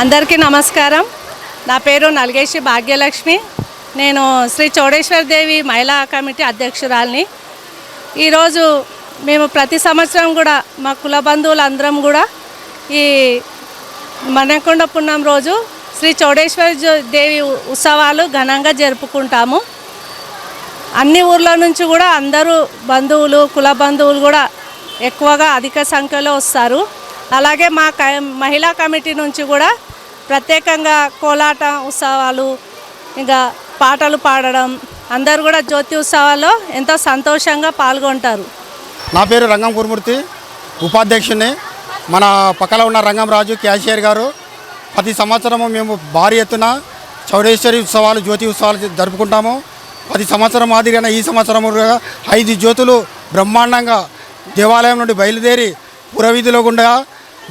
అందరికీ నమస్కారం. నా పేరు నల్గేషి భాగ్యలక్ష్మి. నేను శ్రీ చౌడేశ్వర దేవి మహిళా కమిటీ అధ్యక్షురాల్ని. ఈరోజు మేము ప్రతి సంవత్సరం కూడా మా కుల బంధువులందరం కూడా ఈ మనకొండ పున్నం రోజు శ్రీ చౌడేశ్వర దేవి ఉత్సవాలు ఘనంగా జరుపుకుంటాము. అన్ని ఊర్ల నుంచి కూడా అందరూ బంధువులు కుల బంధువులు కూడా ఎక్కువగా అధిక సంఖ్యలో వస్తారు. అలాగే మా క మహిళా కమిటీ నుంచి కూడా ప్రత్యేకంగా కోలాట ఉత్సవాలు ఇంకా పాటలు పాడడం అందరూ కూడా జ్యోతి ఉత్సవాల్లో ఎంతో సంతోషంగా పాల్గొంటారు. నా పేరు రంగం గురుమూర్తి ఉపాధ్యక్షుని. మన పక్కన ఉన్న రంగం రాజు క్యాషియర్ గారు ప్రతి సంవత్సరము మేము భారీ ఎత్తున చౌడేశ్వరి ఉత్సవాలు జ్యోతి ఉత్సవాలు జరుపుకుంటాము. ప్రతి సంవత్సరం మాదిరిగానే ఈ సంవత్సరం ఐదు జ్యోతులు బ్రహ్మాండంగా దేవాలయం నుండి బయలుదేరి పురవీధిలో గుండా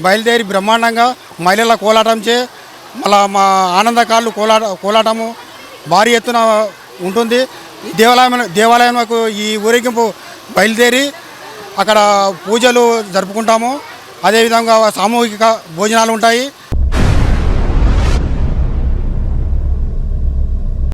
బయలుదేరి బ్రహ్మాండంగా మహిళల కోలాటంచే మళ్ళా మా ఆనందకాళ్ళు కోలాట కోలాటము భారీ ఎత్తున ఉంటుంది. దేవాలయం దేవాలయంకు ఈ ఊరేగింపు బయలుదేరి అక్కడ పూజలు జరుపుకుంటాము. అదేవిధంగా సామూహిక భోజనాలు ఉంటాయి.